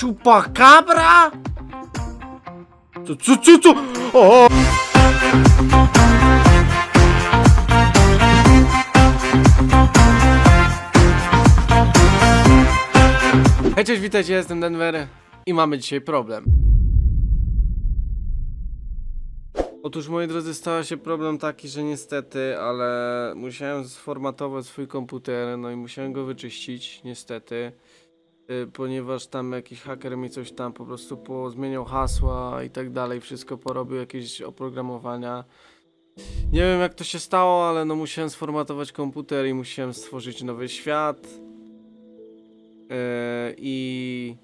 Chupacabra? Co, co, co, co? O! Hej, cześć, witajcie, jestem Denver i mamy dzisiaj problem. Otóż, moi drodzy, stał się problem taki, że niestety, ale musiałem sformatować swój komputer, no i musiałem go wyczyścić, niestety, ponieważ tam jakiś haker mi coś tam po prostu pozmieniał hasła i tak dalej, wszystko porobił, jakieś oprogramowania. Nie wiem jak to się stało, ale no musiałem sformatować komputer i musiałem stworzyć nowy świat. Yy, I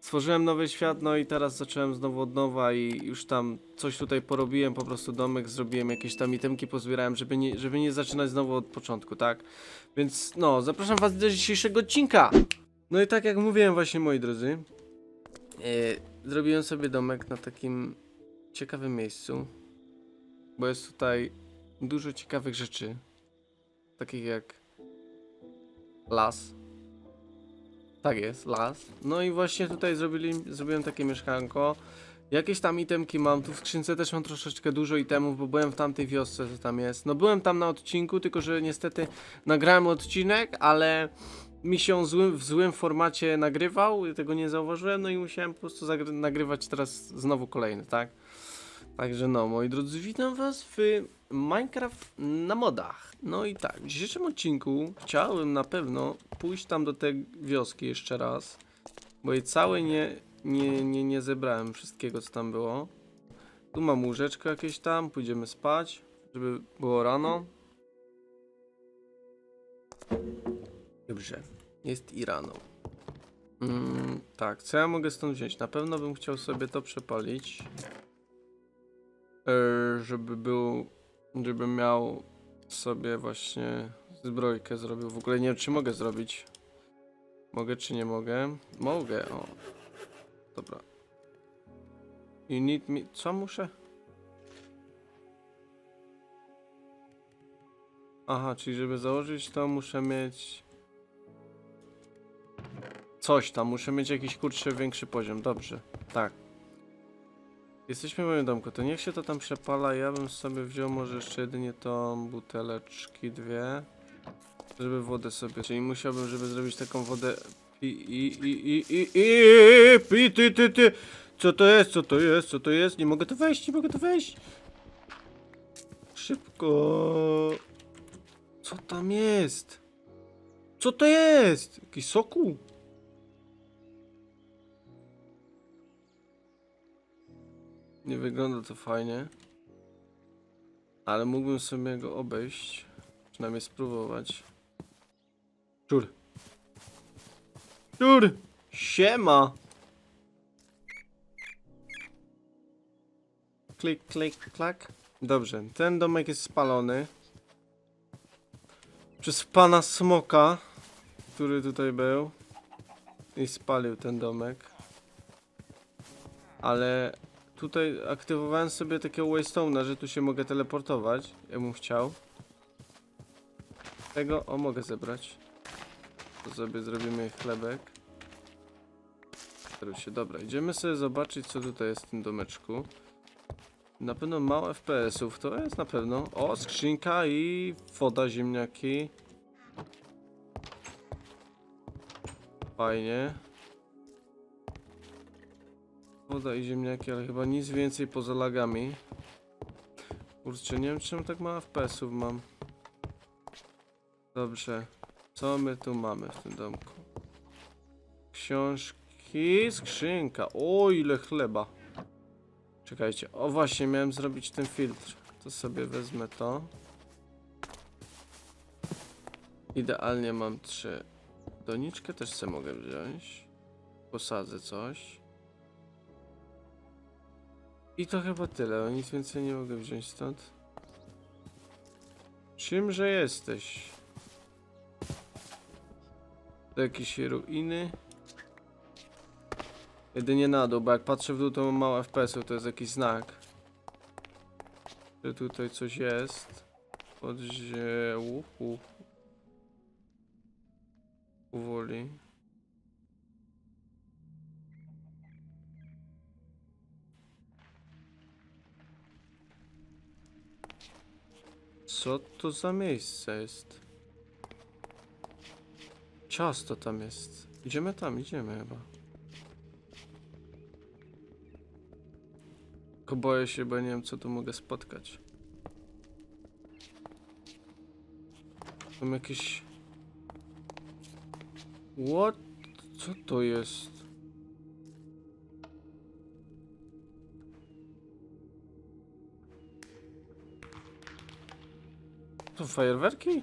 stworzyłem nowy świat, no i teraz zacząłem znowu od nowa i już tam coś tutaj porobiłem, po prostu domek zrobiłem, jakieś tam itemki pozbierałem, żeby nie, żeby nie zaczynać znowu od początku, tak? Więc no, zapraszam was do dzisiejszego odcinka! No i tak jak mówiłem właśnie, moi drodzy, yy, zrobiłem sobie domek na takim ciekawym miejscu, bo jest tutaj dużo ciekawych rzeczy, takich jak las, tak jest, las. No i właśnie tutaj zrobili, zrobiłem takie mieszkanko. Jakieś tam itemki mam, tu w skrzynce też mam troszeczkę dużo itemów, bo byłem w tamtej wiosce, co tam jest. No byłem tam na odcinku, tylko że niestety nagrałem odcinek, ale mi się złym, w złym formacie nagrywał, tego nie zauważyłem, no i musiałem po prostu nagrywać teraz znowu kolejny, tak? Także no, moi drodzy, witam was w Minecraft na modach. No i tak, w dzisiejszym odcinku chciałem na pewno pójść tam do tej wioski jeszcze raz, bo jej całe nie, nie, nie, nie zebrałem wszystkiego, co tam było. Tu mam łóżeczko jakieś tam, pójdziemy spać, żeby było rano. Dobrze, jest i rano. Mm, tak, co ja mogę stąd wziąć? Na pewno bym chciał sobie to przepalić. E, żeby był, żeby miał sobie właśnie zbrojkę zrobił. W ogóle nie wiem, czy mogę zrobić. Mogę, czy nie mogę? Mogę, o. Dobra. You need me... Co muszę? Aha, czyli żeby założyć to muszę mieć... Coś tam, muszę mieć jakiś kurczę większy poziom, dobrze. Tak. Jesteśmy w moim domku, to niech się to tam przepala. Ja bym sobie wziął może jeszcze jedynie tą buteleczki dwie, żeby wodę sobie. Czyli musiałbym, żeby zrobić taką wodę. I i i i i i i ty ty ty. Co to jest? Co to jest? Co to jest? Nie mogę to wejść, nie mogę to wejść. Szybko. Co tam jest? Co to jest? Jakiś soku? Nie wygląda to fajnie. Ale mógłbym sobie go obejść. Przynajmniej spróbować. Czur. Czur! Siema! Klik, klik, klak. Dobrze, ten domek jest spalony. Przez pana smoka, który tutaj był. I spalił ten domek. Ale Tutaj aktywowałem sobie takiego waystone'a, że tu się mogę teleportować, jakbym chciał. Tego, o, mogę zebrać. To sobie zrobimy chlebek. Się, dobra, idziemy sobie zobaczyć, co tutaj jest w tym domeczku. Na pewno mało FPS-ów, to jest na pewno. O, skrzynka i woda, ziemniaki. Fajnie. Woda i ziemniaki, ale chyba nic więcej poza lagami. Kurczę, nie wiem czym tak mało FPS-ów mam. Dobrze. Co my tu mamy w tym domku? Książki, skrzynka. O, ile chleba. Czekajcie. O, właśnie, miałem zrobić ten filtr. To sobie wezmę to. Idealnie mam trzy. Doniczkę też sobie mogę wziąć. Posadzę coś. I to chyba tyle, nic więcej nie mogę wziąć stąd. Czymże jesteś? To jakieś ruiny? Jedynie na dół, bo jak patrzę w dół to mało FPS-ów, to jest jakiś znak. Że tutaj coś jest. Podzieł. Powoli. Co to za miejsce jest? Ciasto tam jest. Idziemy tam, idziemy chyba. Tylko boję się, bo nie wiem co tu mogę spotkać. Tam jakieś... What? Co to jest? To fajerwerki?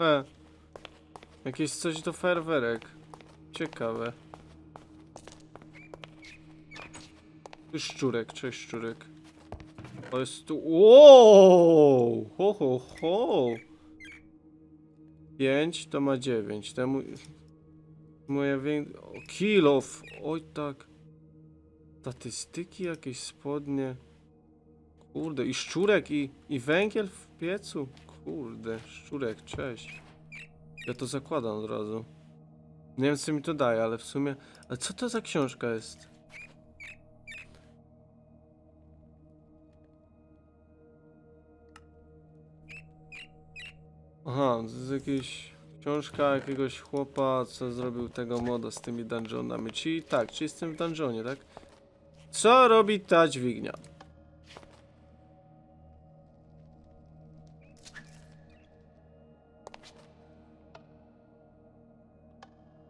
E. Jakieś coś do fajerwerek. Ciekawe. Tu szczurek, cześć szczurek. To jest tu... Wow! Ho, ho, ho! 5 to ma 9. To mój... Moja wię... o, Kill off! Oj tak. Statystyki jakieś spodnie. Kurde, i szczurek, i, i węgiel w piecu. Kurde, szczurek, cześć. Ja to zakładam od razu. Nie wiem co mi to daje, ale w sumie... Ale co to za książka jest? Aha, to jest jakaś książka jakiegoś chłopa, co zrobił tego moda z tymi dungeonami. Czyli tak, czy jestem w dungeonie, tak? Co robi ta dźwignia?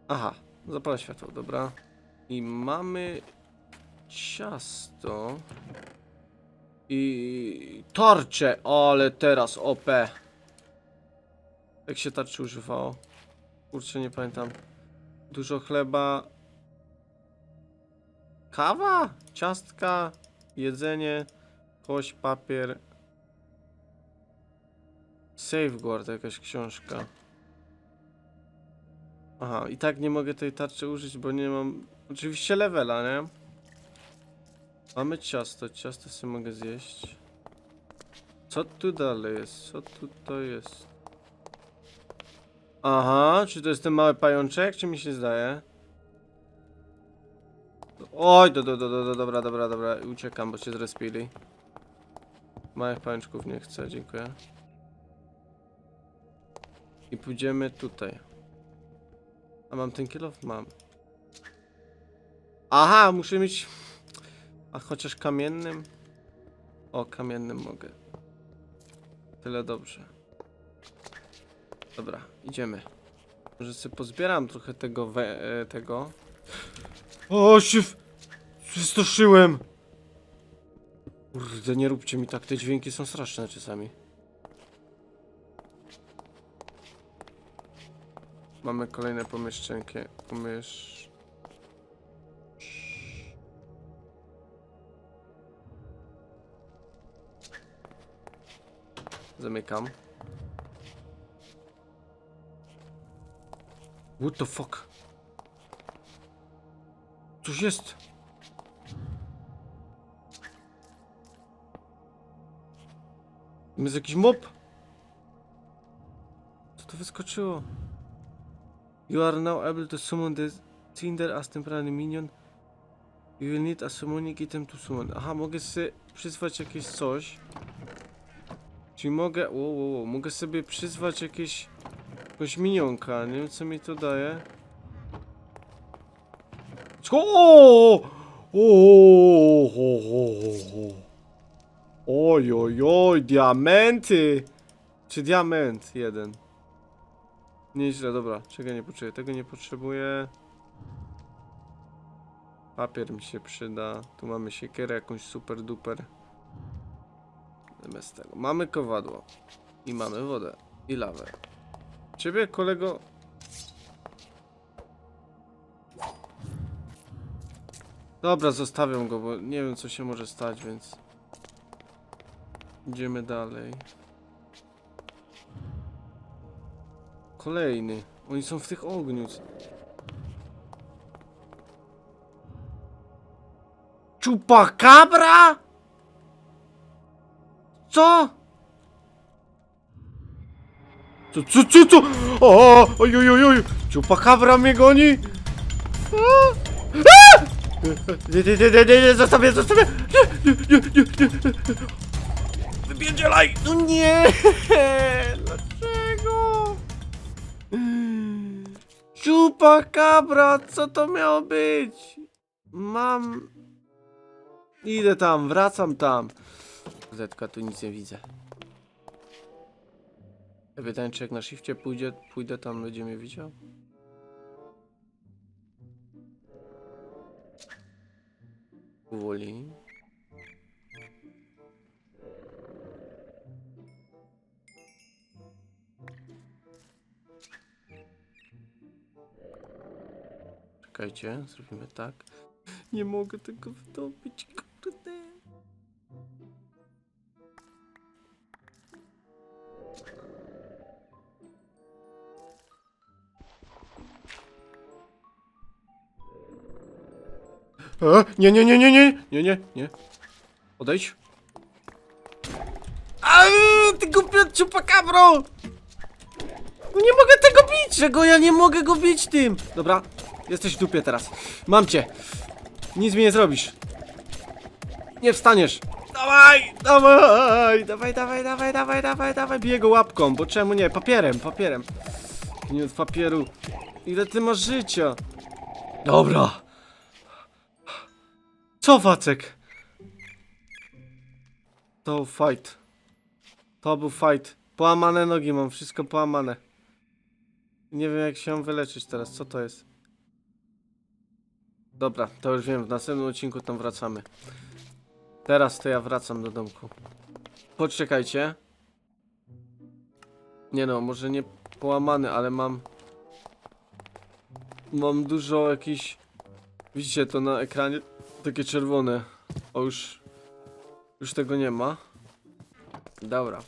Aha, zapala światło, dobra. I mamy ciasto. I tarcze, ale teraz OP. Jak się tarczy używało? Kurczę, nie pamiętam. Dużo chleba. Kawa? Ciastka? Jedzenie? Kość, papier. Safeguard, jakaś książka. Aha, i tak nie mogę tej tarczy użyć, bo nie mam... Oczywiście levela, nie? Mamy ciasto, ciasto sobie mogę zjeść. Co tu dalej jest? Co tu to jest? Aha, czy to jest ten mały pajączek, czy mi się zdaje? Oj, do, do, do, do, do, dobra, dobra, dobra, uciekam, bo się zrespili. Małych pajączków nie chcę, dziękuję. I pójdziemy tutaj. A mam ten kilof? Mam. Aha, muszę mieć... A chociaż kamiennym? O, kamiennym mogę. Tyle dobrze. Dobra, idziemy. Może sobie pozbieram trochę tego we, e, tego. O, w- przestraszyłem! Kurde, nie róbcie mi tak, te dźwięki są straszne czasami. Mamy kolejne pomieszczenkie. Pomiesz... Zamykam. What the fuck? Coś jest! Jest jakiś mob? Co to wyskoczyło? You are now able to summon the Cinder as temporary minion. You will need a summoning item to summon. Aha, mogę sobie przyzwać jakieś coś. Czyli mogę... Wow, wow, wow, mogę sobie przyzwać jakieś... Jakąś minionka, nie wiem co mi to daje. O! o, o, o. Oj, oj, oj, diamenty! Czy diament? Jeden. Nieźle, dobra, czego nie potrzebuję? Tego nie potrzebuję. Papier mi się przyda. Tu mamy siekierę jakąś super duper. Zamiast tego. Mamy kowadło. I mamy wodę. I lawę. Ciebie, kolego... Dobra, zostawiam go, bo nie wiem co się może stać, więc... Idziemy dalej. Kolejny. Oni są w tych ogniu. Chupacabra? Co? Co, co, co, co? O, oj, oj, oj, oj. Chupacabra mnie goni? A! A! Nie, nie, nie, nie, nie, nie, zostaw mnie, zostaw mnie! Nie, nie, nie, nie, nie. Wypierdzielaj! No nie! Dlaczego? Chupacabra, co to miało być? Mam... Idę tam, wracam tam. Zetka, tu nic nie widzę. Pytanie, czy jak na shifcie pójdzie, pójdę tam, będzie mnie widział? Powoli. Czekajcie, zrobimy tak. Nie mogę tego wydobyć, kurde. A, nie, nie, nie, nie, nie, nie, nie, nie. Odejdź. A, ty głupia czupakabro! No nie mogę tego bić! Czego ja nie mogę go bić tym? Dobra, jesteś w dupie teraz. Mam cię. Nic mi nie zrobisz. Nie wstaniesz. Dawaj, dawaj, dawaj, dawaj, dawaj, dawaj, dawaj, dawaj, go łapką, bo czemu nie? Papierem, papierem. Nie od papieru. Ile ty masz życia? Dobra. Co Wacek? To był fight. To był fight. Połamane nogi mam, wszystko połamane. Nie wiem jak się wyleczyć teraz, co to jest? Dobra, to już wiem, w następnym odcinku tam wracamy. Teraz to ja wracam do domku. Poczekajcie. Nie no, może nie połamany, ale mam... Mam dużo jakichś... Widzicie to na ekranie? Takie czerwone. O już... Już tego nie ma. Dobra.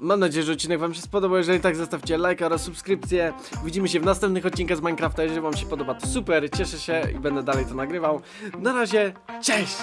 Mam nadzieję, że odcinek wam się spodobał. Jeżeli tak, zostawcie lajka oraz subskrypcję. Widzimy się w następnych odcinkach z Minecrafta. Jeżeli wam się podoba, to super. Cieszę się i będę dalej to nagrywał. Na razie, cześć!